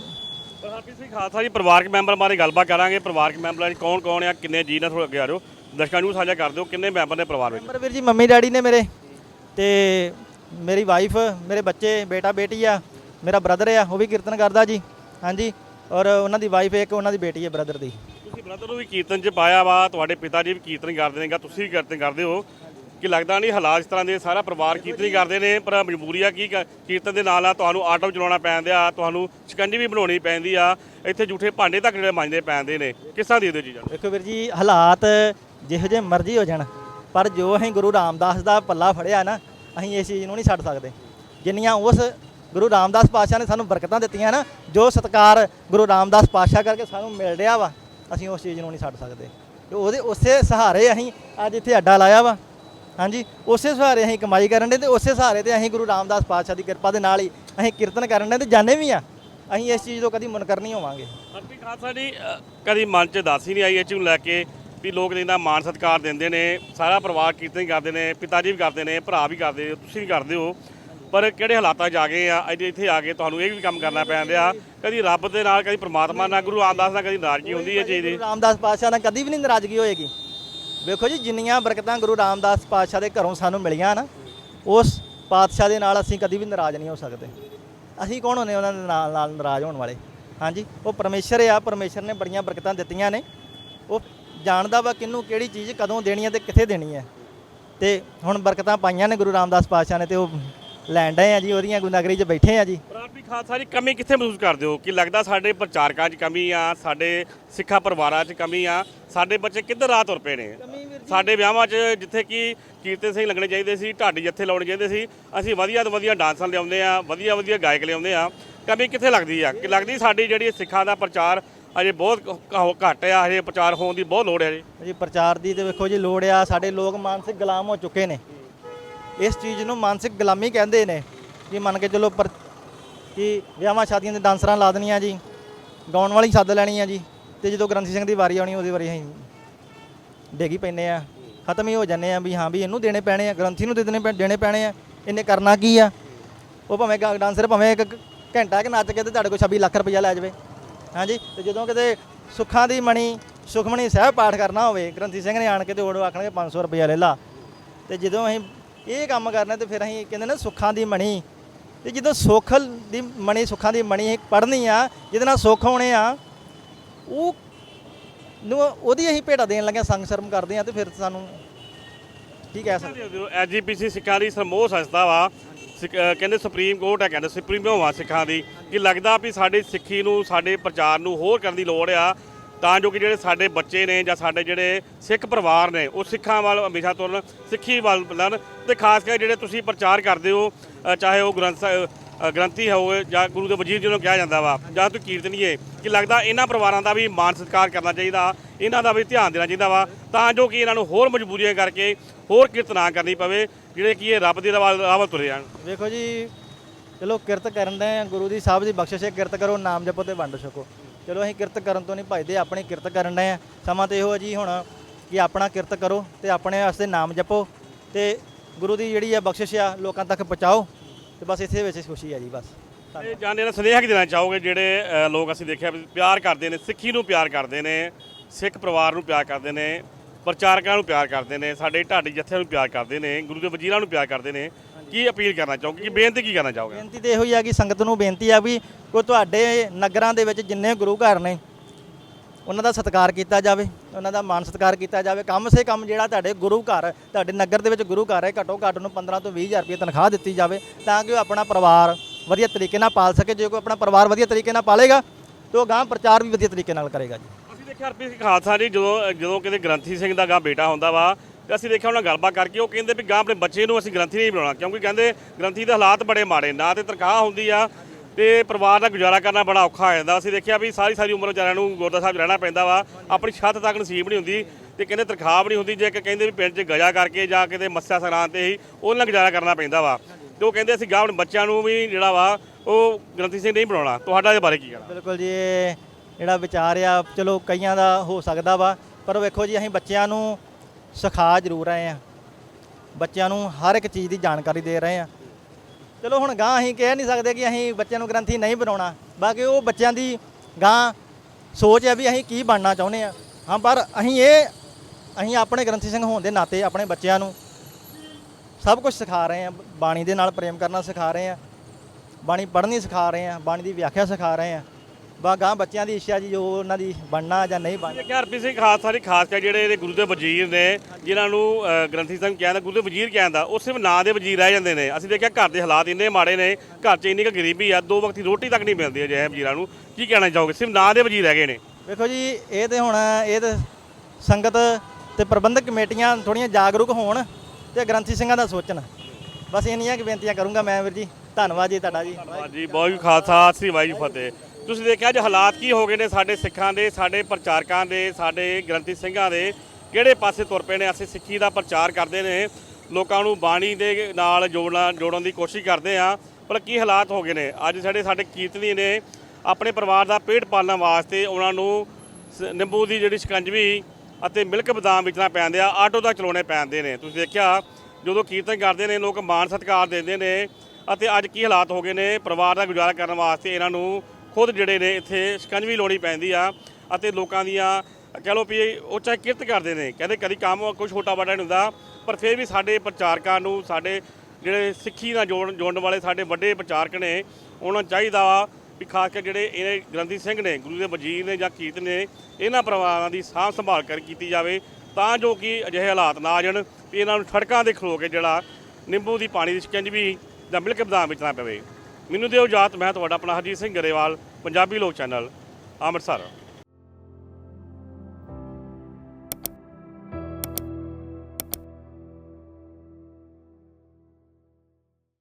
ਪਰ ਹਰਪ੍ਰੀਤ ਸਿੰਘ ਖਾਲਸਾ ਜੀ ਪਰਿਵਾਰਕ ਮੈਂਬਰ ਬਾਰੇ ਗੱਲਬਾਤ ਕਰਾਂਗੇ। ਪਰਿਵਾਰਕ ਮੈਂਬਰਾਂ 'ਚ ਕੌਣ ਕੌਣ ਆ ਕਿੰਨੇ ਜੀ ਨਾਲ ਥੋੜਾ ਅੱਗੇ ਆ ਜਾਓ ਦਰਸ਼ਕਾਂ ਨੂੰ ਸਾਂਝਾ ਕਰ ਦਿਓ ਕਿੰਨੇ ਮੈਂਬਰ ਨੇ ਪਰਿਵਾਰ ਵਿੱਚ? ਮੈਂਬਰ ਵੀਰ ਜੀ ਮੰਮੀ ਡੈਡੀ ਨੇ ਮੇਰੇ ਤੇ ਮੇਰੀ ਵਾਈਫ ਮੇਰੇ ਬੱਚੇ ਬੇਟਾ ਬੇਟੀ ਆ ਮੇਰਾ ਬ੍ਰਦਰ ਆ ਉਹ ਵੀ ਕੀਰਤਨ ਕਰਦਾ ਜੀ। ਹਾਂਜੀ ਔਰ ਉਹਨਾਂ ਦੀ ਵਾਈਫ ਇੱਕ ਉਹਨਾਂ ਦੀ ਬੇਟੀ ਹੈ ਬ੍ਰਦਰ ਦੀ। ਤੁਸੀਂ ਬ੍ਰਦਰ ਨੂੰ ਵੀ ਕੀਰਤਨ 'ਚ ਪਾਇਆ ਵਾ ਤੁਹਾਡੇ ਪਿਤਾ ਜੀ ਵੀ ਕੀਰਤਨ ਕਰਦੇ ਨੇਗਾ ਤੁਸੀਂ ਵੀ ਕੀਰਤਨ ਕਰਦੇ ਹੋ। ਕਿ ਲੱਗਦਾ ਨਹੀਂ ਹਾਲਾਤ ਇਸ ਤਰ੍ਹਾਂ ਦੇ ਸਾਰਾ ਪਰਿਵਾਰ ਕੀਰਤਨ ਕਰਦੇ ਨੇ, ਪਰ ਮਜਬੂਰੀ ਆ ਕੀ ਕ- ਕੀਰਤਨ ਦੇ ਨਾਲ ਆ ਤੁਹਾਨੂੰ ਆਟੋ ਚਲਾਉਣਾ ਪੈਂਦਾ ਆ, ਤੁਹਾਨੂੰ ਸ਼ਿਕੰਜੀ ਵੀ ਬਣਾਉਣੀ ਪੈਂਦੀ ਆ, ਇੱਥੇ ਜੂਠੇ ਭਾਂਡੇ ਤੱਕ ਜਿਹੜੇ ਮਾਂਜਦੇ ਪੈਂਦੇ ਨੇ। ਕਿਸ ਤਰ੍ਹਾਂ ਦੀ ਇਹਦੇ ਚੀਜ਼ਾਂ ਵੇਖੋ ਵੀਰ ਜੀ, ਹਾਲਾਤ ਜਿਹੋ ਜਿਹੇ ਮਰਜ਼ੀ ਹੋ ਜਾਣ, ਪਰ ਜੋ ਅਸੀਂ ਗੁਰੂ ਰਾਮਦਾਸ ਦਾ ਪੱਲਾ ਫੜਿਆ ਨਾ, ਅਸੀਂ ਇਸ ਚੀਜ਼ ਨੂੰ ਨਹੀਂ ਛੱਡ ਸਕਦੇ। ਜਿੰਨੀਆਂ ਉਸ ਗੁਰੂ ਰਾਮਦਾਸ ਪਾਤਸ਼ਾਹ ਨੇ ਸਾਨੂੰ ਬਰਕਤਾਂ ਦਿੱਤੀਆਂ ਨਾ, ਜੋ ਸਤਕਾਰ ਗੁਰੂ ਰਾਮਦਾਸ ਪਾਤਸ਼ਾਹ ਕਰਕੇ ਸਾਨੂੰ ਮਿਲ ਰਿਹਾ ਵਾ, ਅਸੀਂ ਉਸ ਚੀਜ਼ ਨੂੰ ਨਹੀਂ ਛੱਡ ਸਕਦੇ। ਉਹਦੇ ਉਸੇ ਸਹਾਰੇ ਅਸੀਂ ਅੱਜ ਇੱਥੇ ਅੱਡਾ ਲਾਇਆ ਵਾ। ਹਾਂਜੀ ਉਸੇ ਸਹਾਰੇ ਅਸੀਂ ਕਮਾਈ ਕਰਨ ਦੇ ਤੇ ਉਸੇ ਸਹਾਰੇ ਤੇ ਅਸੀਂ ਗੁਰੂ ਰਾਮਦਾਸ ਪਾਤਸ਼ਾਹ ਦੀ ਕਿਰਪਾ ਦੇ ਨਾਲ ਹੀ ਅਸੀਂ ਕੀਰਤਨ ਕਰਨ ਦੇ ਤੇ ਜਾਣੇ ਵੀ ਆ ਅਸੀਂ ਇਸ ਚੀਜ਼ ਤੋਂ ਕਦੀ ਮੁਨਕਰ ਨਹੀਂ ਹੋਵਾਂਗੇ ਹਰਪੀ ਖਾਲਸਾ ਜੀ ਕਦੀ ਮਨ 'ਚ ਦੱਸ ਹੀ ਨਹੀਂ ਆਈ ਇਹ ਨੂੰ ਲੈ ਕੇ ਵੀ ਲੋਕ ਇਹਦਾ ਮਾਣ ਸਤਿਕਾਰ ਦਿੰਦੇ ਨੇ ਸਾਰਾ ਪਰਿਵਾਰ ਕੀਰਤਨ ਕਰਦੇ ਨੇ ਪਿਤਾ ਜੀ ਵੀ ਕਰਦੇ ਨੇ ਭਰਾ ਵੀ ਕਰਦੇ ਹੋ ਤੁਸੀਂ ਵੀ ਕਰਦੇ ਹੋ। ਪਰ ਕਿਹੜੇ ਹਾਲਾਤਾਂ 'ਚ ਆ ਗਏ ਆ ਅੱਜ ਇੱਥੇ ਆ ਕੇ ਤੁਹਾਨੂੰ ਇਹ ਵੀ ਕੰਮ ਕਰਨਾ ਪੈਣ ਰਿਹਾ ਕਦੀ ਰੱਬ ਦੇ ਨਾਲ ਕਦੀ ਪ੍ਰਮਾਤਮਾ ਨਾਲ ਗੁਰੂ ਰਾਮਦਾਸ ਨਾਲ ਕਦੀ ਨਾਰਾਜ਼ਗੀ ਹੁੰਦੀ ਹੈ ਚੀਜ਼ ਦੀ? ਗੁਰੂ ਰਾਮਦਾਸ ਪਾਤਸ਼ਾਹ ਨਾਲ ਕਦੀ ਵੀ ਨਹੀਂ ਨਾਰਾਜ਼ਗੀ ਹੋਏਗੀ। ਵੇਖੋ ਜੀ, ਜਿੰਨੀਆਂ ਬਰਕਤਾਂ ਗੁਰੂ ਰਾਮਦਾਸ ਪਾਤਸ਼ਾਹ ਦੇ ਘਰੋਂ ਸਾਨੂੰ ਮਿਲੀਆਂ ਨਾ ਉਸ ਪਾਤਸ਼ਾਹ ਦੇ ਨਾਲ ਅਸੀਂ ਕਦੀ ਵੀ ਨਾਰਾਜ਼ ਨਹੀਂ ਹੋ ਸਕਦੇ। ਅਸੀਂ ਕੌਣ ਹੁੰਦੇ ਉਹਨਾਂ ਦੇ ਨਾਲ ਨਾਲ ਨਾਰਾਜ਼ ਹੋਣ ਵਾਲੇ? ਹਾਂਜੀ, ਉਹ ਪਰਮੇਸ਼ਰ ਆ, ਪਰਮੇਸ਼ਰ ਨੇ ਬੜੀਆਂ ਬਰਕਤਾਂ ਦਿੱਤੀਆਂ ਨੇ। ਉਹ ਜਾਣਦਾ ਵਾ ਕਿਹਨੂੰ ਕਿਹੜੀ ਚੀਜ਼ ਕਦੋਂ ਦੇਣੀ ਹੈ ਤੇ ਕਿੱਥੇ ਦੇਣੀ ਹੈ। ਤੇ ਹੁਣ ਬਰਕਤਾਂ ਪਾਈਆਂ ਨੇ ਗੁਰੂ ਰਾਮਦਾਸ ਪਾਤਸ਼ਾਹ ਨੇ ਤੇ ਉਹ ਲੈਣ ਡਏ ਆ ਜੀ, ਉਹਦੀਆਂ ਗੁਨਾਗਰੀ 'ਚ ਬੈਠੇ ਆ ਜੀ। ਵੀ ਖਾਲਸਾ ਜੀ ਕਮੀ ਕਿੱਥੇ ਮਹਿਸੂਸ ਕਰਦੇ ਹੋ? ਕਿ ਲੱਗਦਾ ਸਾਡੇ ਪ੍ਰਚਾਰਕਾਂ 'ਚ ਕਮੀ ਆ ਸਾਡੇ ਸਿੱਖਾਂ ਪਰਿਵਾਰਾਂ 'ਚ ਕਮੀ ਆ? ਸਾਡੇ ਬੱਚੇ ਕਿੱਧਰ ਰਾਹ ਤੁਰ ਪਏ ਨੇ? ਸਾਡੇ ਵਿਆਹਾਂ 'ਚ ਜਿੱਥੇ ਕਿ ਕੀਰਤਨ ਸਿੰਘ ਲੱਗਣੇ ਚਾਹੀਦੇ ਸੀ ਢਾਡੀ ਜੱਥੇ ਲਾਉਣੇ ਚਾਹੀਦੇ ਸੀ ਅਸੀਂ ਵਧੀਆ ਤੋਂ ਵਧੀਆ ਡਾਂਸਰ ਲਿਆਉਂਦੇ ਆ ਵਧੀਆ ਵਧੀਆ ਗਾਇਕ ਲਿਆਉਂਦੇ ਆ। ਕਮੀ ਕਿੱਥੇ ਲੱਗਦੀ ਆ? ਕਿ ਲੱਗਦੀ ਸਾਡੀ ਜਿਹੜੀ ਸਿੱਖਾਂ ਦਾ ਪ੍ਰਚਾਰ ਅਜੇ ਬਹੁਤ ਘੱਟ ਆ ਹਜੇ ਪ੍ਰਚਾਰ ਹੋਣ ਦੀ ਬਹੁਤ ਲੋੜ ਹੈ ਜੀ। ਜੀ ਪ੍ਰਚਾਰ ਦੀ ਤੇ ਵੇਖੋ ਜੀ ਲੋੜ ਆ ਸਾਡੇ ਲੋਕ ਮਾਨਸਿਕ ਗੁਲਾਮ ਹੋ ਚੁੱਕੇ ਨੇ। ਇਸ ਚੀਜ਼ ਨੂੰ ਮਾਨਸਿਕ ਗੁਲਾਮੀ ਕਹਿੰਦੇ ਨੇ ਕਿ ਮੰਨ ਕੇ ਚਲੋ ਕਿ ਵਿਆਹਾਂ ਸ਼ਾਦੀਆਂ ਦੇ ਡਾਂਸਰਾਂ ਲਾ ਦੇਣੀਆਂ ਜੀ, ਗਾਉਣ ਵਾਲੀ ਸੱਦ ਲੈਣੀ ਆ ਜੀ, ਤੇ ਜਦੋਂ ਗ੍ਰੰਥੀ ਸਿੰਘ ਦੀ ਵਾਰੀ ਆਉਣੀ, ਉਹਦੀ ਵਾਰੀ ਅਸੀਂ ਡੇਗੀ ਪੈਨੇ ਆ। ਖਤਮ ਹੀ ਹੋ ਜਾਂਦੇ ਆ ਵੀ ਹਾਂ ਵੀ ਇਹਨੂੰ ਦੇਣੇ ਪੈਣੇ ਆ, ਗ੍ਰੰਥੀ ਨੂੰ ਦੇ ਦੇਣੇ ਪੈ- ਦੇਣੇ ਪੈਣੇ ਆ, ਇਹਨੇ ਕਰਨਾ ਕੀ ਆ? ਉਹ ਭਾਵੇਂ ਗਾ- ਡਾਂਸਰ ਭਾਵੇਂ ਇੱਕ ਘੰਟਾ ਕਿ ਨੱਚ ਕੇ ਤੇ ਤੁਹਾਡੇ ਕੋਲ 26 ਲੱਖ ਰੁਪਈਆ ਲੈ ਜਾਵੇ। ਹਾਂਜੀ ਤੇ ਜਦੋਂ ਕਿਤੇ ਸੁੱਖਾਂ ਦੀ ਮਣੀ ਸੁਖਮਣੀ ਸਾਹਿਬ ਪਾਠ ਕਰਨਾ ਹੋਵੇ, ਗ੍ਰੰਥੀ ਸਿੰਘ ਨੇ ਆਣ ਕੇ ਤੇ ਉਦੋਂ ਆਖਣਗੇ 500 ਰੁਪਈਆ ਲੈ ਲਾ। ਤੇ ਜਦੋਂ ਅਸੀਂ ਇਹ ਕੰਮ ਕਰਨਾ ਤੇ ਫਿਰ ਅਸੀਂ ਕਹਿੰਦੇ ਨਾ ਸੁੱਖਾਂ ਦੀ ਮਣੀ ਤੇ ਜਦੋਂ ਸੁੱਖ ਦੀ ਮਣੀ, ਸੁੱਖਾਂ ਦੀ ਮਣੀ ਪੜ੍ਹਨੀ ਆ, ਜਿਹਦੇ ਨਾਲ ਸੁੱਖ ਹੋਣੇ ਆ, ਉਹ ਨੂੰ ਉਹਦੀ ਅਸੀਂ ਭੇਟਾ ਦੇਣ ਲੱਗੇ ਸੰਗ ਸ਼ਰਮ ਕਰਦੇ ਆ ਤੇ ਫਿਰ ਸਾਨੂੰ ਕੀ ਕਹਿ ਸਕਦੇ ਐਜੀਪੀਸੀ ਸਿੱਖਾਂ ਦੀ ਸਮੂਹ ਸੰਸਥਾ ਵਾ ਸਿੱਖ- ਕਹਿੰਦੇ ਸੁਪਰੀਮ ਕੋਰਟ ਹੈ ਕਹਿੰਦੇ ਸੁਪਰੀਮ ਹੋਵਾ ਸਿੱਖਾਂ ਦੀ, ਕਿ ਲੱਗਦਾ ਵੀ ਸਾਡੇ ਸਿੱਖੀ ਨੂੰ, ਸਾਡੇ ਪ੍ਰਚਾਰ ਨੂੰ ਹੋਰ ਕਰਨ ਦੀ ਲੋੜ ਆ ਤਾਂ ਜੋ ਕਿ ਜਿਹੜੇ ਸਾਡੇ ਬੱਚੇ ਨੇ ਜਾਂ ਸਾਡੇ ਜਿਹੜੇ ਸਿੱਖ ਪਰਿਵਾਰ ਨੇ, ਉਹ ਸਿੱਖਾਂ ਵੱਲ ਹਮੇਸ਼ਾ ਤੁਰਨ ਸਿੱਖੀ ਵੱਲ ਬਲਣ ਤੇ ਖਾਸ ਕਰਕੇ ਜਿਹੜੇ ਤੁਸੀਂ ਪ੍ਰਚਾਰ ਕਰਦੇ ਹੋ ਚਾਹੇ ਉਹ ਗ੍ਰੰਥ ਗ੍ਰੰਥੀ ਹੋਵੇ ਜਾਂ ਗੁਰੂ ਦੇ ਵਜੀਰ ਜਿਹਨੂੰ ਕਿਹਾ ਜਾਂਦਾ ਵਾ, ਜਾਂ ਤੂੰ ਕੀਰਤਨੀਏ, ਕਿ ਲੱਗਦਾ ਇਹਨਾਂ ਪਰਿਵਾਰਾਂ ਦਾ ਵੀ ਮਾਨ ਸਤਿਕਾਰ ਕਰਨਾ ਚਾਹੀਦਾ, ਇਹਨਾਂ ਦਾ ਵੀ ਧਿਆਨ ਦੇਣਾ ਚਾਹੀਦਾ ਵਾ, ਤਾਂ ਜੋ ਕਿ ਇਹਨਾਂ ਨੂੰ ਹੋਰ ਮਜਬੂਰੀਆਂ ਕਰਕੇ ਹੋਰ ਕਿਰਤ ਨਾ ਕਰਨੀ ਪਵੇ, ਜਿਹੜੇ ਕਿ ਇਹ ਰੱਬ ਦੇ ਰਾਹ ਰਾਹ ਤੁਰੇ ਜਾਣ। ਵੇਖੋ ਜੀ, ਚਲੋ ਕਿਰਤ ਕਰਨ ਦੇ ਗੁਰੂ ਦੀ ਸਾਹਿਬ ਦੀ ਬਖਸ਼ਿਸ਼ ਹੈ, ਕਿਰਤ ਕਰੋ, ਨਾਮ ਜਪੋ ਤੇ ਵੰਡ ਛਕੋ। ਚਲੋ ਅਸੀਂ ਕਿਰਤ ਕਰਨ ਤੋਂ ਨਹੀਂ ਭਜਦੇ, ਆਪਣੀ ਕਿਰਤ ਕਰਨ ਦੇ ਆ ਸਮਾਂ ਤੇ ਇਹੋ ਹੈ ਜੀ ਹੁਣ ਕਿ ਆਪਣਾ ਕਿਰਤ ਕਰੋ ਤੇ ਆਪਣੇ ਵਾਸਤੇ ਨਾਮ ਜਪੋ ਤੇ ਗੁਰੂ ਦੀ ਜਿਹੜੀ ਆ ਬਖਸ਼ਿਸ਼ ਆ ਲੋਕਾਂ ਤੱਕ ਪਹੁੰਚਾਓ ਤੇ ਬਸ ਇਸੇ ਵਿੱਚ ਖੁਸ਼ੀ ਹੈ ਜੀ ਬਸ। ਇਹ ਜਾਣਦੇ ਨਾਲ ਸੁਨੇਹਾ ਕੀ ਦੇਣਾ ਚਾਹੋਗੇ ਜਿਹੜੇ ਲੋਕ ਅਸੀਂ ਦੇਖਿਆ ਵੀ ਪਿਆਰ ਕਰਦੇ ਨੇ, ਸਿੱਖੀ ਨੂੰ ਪਿਆਰ ਕਰਦੇ ਨੇ, ਸਿੱਖ ਪਰਿਵਾਰ ਨੂੰ ਪਿਆਰ ਕਰਦੇ ਨੇ, ਪ੍ਰਚਾਰਕਾਂ ਨੂੰ ਪਿਆਰ ਕਰਦੇ ਨੇ, ਸਾਡੇ ਢਾਡੀ ਜੱਥੇ ਨੂੰ ਪਿਆਰ ਕਰਦੇ ਨੇ, ਗੁਰੂ ਦੇ ਵਜ਼ੀਰਾਂ ਨੂੰ ਪਿਆਰ ਕਰਦੇ ਨੇ ਕੀ ਅਪੀਲ ਕਰਨਾ ਚਾਹੋਗੇ? ਕੀ ਬੇਨਤੀ ਕੀ ਕਰਨਾ ਚਾਹੋਗੇ? ਬੇਨਤੀ ਤੇ ਇਹੋ ਹੀ ਆ ਕਿ ਸੰਗਤ ਨੂੰ ਬੇਨਤੀ ਆ ਵੀ ਕੋਈ ਤੁਹਾਡੇ ਨਗਰਾਂ ਦੇ ਵਿੱਚ ਜਿੰਨੇ ਗੁਰੂ ਘਰ ਨੇ ਉਹਨਾਂ ਦਾ ਸਤਿਕਾਰ ਕੀਤਾ ਜਾਵੇ ਉਹਨਾਂ ਦਾ ਮਾਨ ਸਤਿਕਾਰ ਕੀਤਾ ਜਾਵੇ। ਕਮ ਸੇ ਕਮ ਜਿਹੜਾ ਤੁਹਾਡੇ ਗੁਰੂ ਘਰ ਤੁਹਾਡੇ ਨਗਰ ਦੇ ਵਿੱਚ ਗੁਰੂ ਘਰ ਹੈ ਘੱਟੋ ਘੱਟ ਨੂੰ 15 ਤੋਂ 20000 ਰੁਪਏ ਤਨਖਾਹ ਦਿੱਤੀ ਜਾਵੇ ਤਾਂ ਕਿ ਉਹ ਆਪਣਾ ਪਰਿਵਾਰ ਵਧੀਆ ਤਰੀਕੇ ਨਾਲ ਪਾਲ ਸਕੇ। ਜੇ ਕੋਈ ਆਪਣਾ ਪਰਿਵਾਰ ਵਧੀਆ ਤਰੀਕੇ ਨਾਲ ਪਾਲੇਗਾ ਤਾਂ ਉਹ ਗਾਂ ਪ੍ਰਚਾਰ ਵੀ ਵਧੀਆ ਤਰੀਕੇ ਨਾਲ ਕਰੇਗਾ ਜੀ। ਅਸੀਂ ਦੇਖਿਆ ਹਰਪ੍ਰੀਤ ਖਾਲਸਾ ਜੀ ਜਦੋਂ ਜਦੋਂ ਕਿਤੇ ਗ੍ਰੰਥੀ ਸਿੰਘ ਦਾ ਗਾਂ ਬੇਟਾ ਹੁੰਦਾ ਵਾ ਤੇ ਅਸੀਂ ਦੇਖਿਆ ਉਹਨਾਂ ਗੱਲਬਾਤ ਕਰਕੇ, ਉਹ ਕਹਿੰਦੇ ਵੀ ਗਾਂ ਆਪਣੇ ਬੱਚੇ ਨੂੰ ਅਸੀਂ ਗ੍ਰੰਥੀ ਨਹੀਂ ਬਣਾਉਣਾ, ਕਿਉਂਕਿ ਕਹਿੰਦੇ ਗ੍ਰੰਥੀ ਦੇ ਹਾਲਾਤ ਬੜੇ ਮਾੜੇ, ਨਾ ਤੇ ਤਨਖਾਹ ਹੁੰਦੀ ਆ, ਤੇ ਪਰਿਵਾਰ ਦਾ ਗੁਜ਼ਾਰਾ ਕਰਨਾ ਬੜਾ ਔਖਾ ਹੋ ਜਾਂਦਾ। ਅਸੀਂ ਦੇਖਿਆ ਵੀ ਸਾਰੀ ਸਾਰੀ ਉਮਰ ਵਿਚਾਰਿਆਂ ਨੂੰ ਗੁਰਦਾ ਸਾਹਿਬ ਰਹਿਣਾ ਪੈਂਦਾ ਵਾ, ਆਪਣੀ ਛੱਤ ਤੱਕ ਨਸੀਬ ਨਹੀਂ ਹੁੰਦੀ, ਤੇ ਕਹਿੰਦੇ ਤਨਖਾਹ ਵੀ ਨਹੀਂ ਹੁੰਦੀ, ਜੇ ਕਹਿੰਦੇ ਵੀ ਪਿੰਡ 'ਚ ਗਜਾ ਕਰਕੇ ਜਾਂ ਕਿਤੇ ਮੱਸਿਆ ਸੰਗਰਾਂਦ ਤੇ ਹੀ, ਉਹਨਾਂ ਨਾਲ ਗੁਜ਼ਾਰਾ ਕਰਨਾ ਪੈਂਦਾ ਵਾ। ਤੇ ਉਹ ਕਹਿੰਦੇ ਅਸੀਂ ਗਾਂ ਆਪਣੇ ਬੱਚਿਆਂ ਨੂੰ ਵੀ ਜਿਹੜਾ ਵਾ, ਉਹ ਗ੍ਰੰਥੀ ਸਿੰਘ ਨਹੀਂ ਬਣਾਉਣਾ। ਤੁਹਾਡਾ ਇਹਦੇ ਬਾਰੇ ਕੀ ਕਹਿਣਾ? ਬਿਲਕੁਲ ਜੀ ਜਿਹੜਾ ਵਿਚਾਰ ਆ, ਚਲੋ ਕਈਆਂ ਦਾ ਹੋ ਸਕਦਾ ਵਾ, ਪਰ ਵੇਖੋ ਜੀ, ਅਸੀਂ ਬੱਚਿਆਂ ਨੂੰ ਸਿਖਾ ਜ਼ਰੂਰ ਰਹੇ ਆ ਬੱਚਿਆਂ ਨੂੰ ਹਰ ਇੱਕ ਚੀਜ਼ ਦੀ ਜਾਣਕਾਰੀ ਦੇ ਰਹੇ ਆ ਚਲੋ ਹੁਣ ਗਾਂ ਅਸੀਂ ਕਹਿ ਨਹੀਂ ਸਕਦੇ ਕਿ ਅਸੀਂ ਬੱਚਿਆਂ ਨੂੰ ਗ੍ਰੰਥੀ ਨਹੀਂ ਬਣਾਉਣਾ। ਬਾਕੀ ਉਹ ਬੱਚਿਆਂ ਦੀ ਗਾਂ ਸੋਚ ਹੈ ਵੀ ਅਸੀਂ ਕੀ ਬਣਨਾ ਚਾਹੁੰਦੇ ਆ ਹਾਂ, ਪਰ ਅਸੀਂ ਇਹ, ਅਸੀਂ ਆਪਣੇ ਗ੍ਰੰਥੀ ਸਿੰਘ ਹੋਣ ਦੇ ਨਾਤੇ ਆਪਣੇ ਬੱਚਿਆਂ ਨੂੰ ਸਭ ਕੁਝ ਸਿਖਾ ਰਹੇ ਆ ਬਾਣੀ ਦੇ ਨਾਲ ਪ੍ਰੇਮ ਕਰਨਾ ਸਿਖਾ ਰਹੇ ਆ ਬਾਣੀ ਪੜ੍ਹਨੀ ਸਿਖਾ ਰਹੇ ਆ ਬਾਣੀ ਦੀ ਵਿਆਖਿਆ ਸਿਖਾ ਰਹੇ ਆ ਬਾ ਗਾਂ ਬੱਚਿਆਂ ਦੀ ਇੱਛਾ ਜੀ ਜੋ ਉਹਨਾਂ ਦੀ ਬਣਨਾ ਜਾਂ ਨਹੀਂ ਬਣਨਾ। ਦੇਖਿਆ ਹਰਪ੍ਰੀਤ ਸਿੰਘ ਖਾਲਸਾ ਦੀ ਖਾਸ ਕਰ ਜਿਹੜੇ ਇਹਦੇ ਗੁਰੂ ਦੇ ਵਜ਼ੀਰ ਨੇ ਜਿਨ੍ਹਾਂ ਨੂੰ ਅ, ਗ੍ਰੰਥੀ ਸਿੰਘ ਕਹਿੰਦਾ ਗੁਰੂ ਦੇ ਵਜ਼ੀਰ ਕਹਿੰਦਾ ਉਹ ਸਿਰਫ ਨਾਂ ਦੇ ਵਜ਼ੀਰ ਰਹਿ ਜਾਂਦੇ ਨੇ। ਅਸੀਂ ਦੇਖਿਆ ਘਰ ਦੇ ਹਾਲਾਤ ਇੰਨੇ ਮਾੜੇ ਨੇ ਘਰ 'ਚ ਇੰਨੀ ਕੁ ਗਰੀਬੀ ਆ ਦੋ ਵਕਤ ਦੀ ਰੋਟੀ ਤੱਕ ਨਹੀਂ ਮਿਲਦੀ ਅਜਿਹੇ ਵਜ਼ੀਰਾਂ ਨੂੰ। ਕੀ ਕਹਿਣਾ ਚਾਹੋਗੇ? ਸਿਰਫ ਨਾਂ ਦੇ ਵਜ਼ੀਰ ਰਹਿ ਗਏ ਨੇ। ਵੇਖੋ ਜੀ ਇਹ ਤੇ ਹੁਣ ਇਹ ਤੇ ਸੰਗਤ ਤੇ ਪ੍ਰਬੰਧਕ ਕਮੇਟੀਆਂ ਥੋੜੀਆਂ ਜਾਗਰੂਕ ਹੋਣ ਤੇ ਗ੍ਰੰਥੀ ਸਿੰਘਾਂ ਦਾ ਸੋਚਣ। ਬਸ ਇੰਨੀਆਂ ਕਿ ਬੇਨਤੀਆਂ ਕਰੂੰਗਾ ਮੈਂ ਵੀਰ ਜੀ। ਧੰਨਵਾਦ ਜੀ ਤੁਹਾਡਾ ਜੀ। ਹਾਂਜੀ ਬਹੁਤ ਹੀ ਖਾਲਸਾ ਸ੍ਰੀ ਵਾਹਿਗੁਰੂ ਫਤਿਹ। ਤੁਸੀਂ ਦੇਖਿਆ ਅੱਜ ਹਾਲਾਤ ਕੀ ਹੋ ਗਏ ਨੇ ਸਾਡੇ ਸਿੱਖਾਂ ਦੇ, ਸਾਡੇ ਪ੍ਰਚਾਰਕਾਂ ਦੇ, ਸਾਡੇ ਗ੍ਰੰਥੀ ਸਿੰਘਾਂ ਦੇ? ਕਿਹੜੇ ਪਾਸੇ ਤੁਰ ਪਏ ਨੇ? ਅਸੀਂ ਸਿੱਖੀ ਦਾ ਪ੍ਰਚਾਰ ਕਰਦੇ ਨੇ, ਲੋਕਾਂ ਨੂੰ ਬਾਣੀ ਦੇ ਨਾਲ ਜੋੜਨਾ, ਜੋੜਨ ਦੀ ਕੋਸ਼ਿਸ਼ ਕਰਦੇ ਆ ਪਰ ਕੀ ਹਾਲਾਤ ਹੋ ਗਏ ਨੇ? ਅੱਜ ਸਾਡੇ ਸਾਡੇ ਕੀਰਤਨੀ ਨੇ, ਆਪਣੇ ਪਰਿਵਾਰ ਦਾ ਪੇਟ ਪਾਲਣ ਵਾਸਤੇ ਉਹਨਾਂ ਨੂੰ ਸ- ਨਿੰਬੂ ਦੀ ਜਿਹੜੀ ਸ਼ਿਕੰਜਵੀ ਅਤੇ ਮਿਲਕ ਬਦਾਮ ਵੇਚਣਾ ਪੈਂਦੇ ਆ, ਆਟੋ ਦਾ ਚਲਾਉਣੇ ਪੈਂਦੇ ਨੇ। ਤੁਸੀਂ ਦੇਖਿਆ, ਜਦੋਂ ਕੀਰਤਨ ਕਰਦੇ ਨੇ, ਲੋਕ ਮਾਣ ਸਤਿਕਾਰ ਦਿੰਦੇ ਨੇ ਅਤੇ ਅੱਜ ਕੀ ਹਾਲਾਤ ਹੋ ਗਏ ਨੇ? ਪਰਿਵਾਰ ਦਾ ਗੁਜ਼ਾਰਾ ਕਰਨ ਵਾਸਤੇ ਇਹਨਾਂ ਨੂੰ ਖੁਦ ਜਿਹੜੇ ਨੇ ਇੱਥੇ ਸ਼ਿਕੰਜਵੀ ਲਾਉਣੀ ਪੈਂਦੀ ਆ ਅਤੇ ਲੋਕਾਂ ਦੀਆਂ, ਕਹਿ ਲਓ ਵੀ ਉਹ ਚਾਹੇ ਕਿਰਤ ਕਰਦੇ ਨੇ, ਕਹਿੰਦੇ ਕਦੀ ਕੰਮ ਕੋਈ ਛੋਟਾ ਵੱਡਾ ਨਹੀਂ ਹੁੰਦਾ, ਪਰ ਫਿਰ ਵੀ ਸਾਡੇ ਪ੍ਰਚਾਰਕਾਂ ਨੂੰ, ਸਾਡੇ ਜਿਹੜੇ ਸਿੱਖੀ ਨਾਲ ਜੋੜ, ਜੋੜਨ ਵਾਲੇ ਸਾਡੇ ਵੱਡੇ ਪ੍ਰਚਾਰਕ ਨੇ, ਉਹਨਾਂ ਨੂੰ ਚਾਹੀਦਾ ਵਾ ਵੀ ਖਾਸ ਕਰ ਜਿਹੜੇ ਇਹ ਗ੍ਰੰਥੀ ਸਿੰਘ ਨੇ, ਗੁਰੂ ਦੇ ਵਜੀਰ ਨੇ ਜਾਂ ਕੀਰਤ ਨੇ, ਇਹਨਾਂ ਪਰਿਵਾਰਾਂ ਦੀ ਸਾਂਭ ਸੰਭਾਲ ਕਰ ਕੀਤੀ ਜਾਵੇ, ਤਾਂ ਜੋ ਕਿ ਅਜਿਹੇ ਹਾਲਾਤ ਨਾ ਆ ਜਾਣ, ਵੀ ਇਹਨਾਂ ਨੂੰ ਸੜਕਾਂ ਦੇ ਖਲੋ ਕੇ ਜਿਹੜਾ ਨਿੰਬੂ ਦੀ ਪਾਣੀ ਦੀ ਸ਼ਿਕੰਜਵੀ ਜਾਂ ਮਿਲਕ ਬਦਾਮ ਵੇਚਣਾ ਪਵੇ। ਮੈਨੂੰ ਦਿਓ ਜਾਤ ਮੈਂ ਤੁਹਾਡਾ ਆਪਣਾ ਹਰਜੀਤ ਸਿੰਘ ਗਰੇਵਾਲ ਪੰਜਾਬੀ ਲੋਕ ਚੈਨਲ ਅੰਮ੍ਰਿਤਸਰ।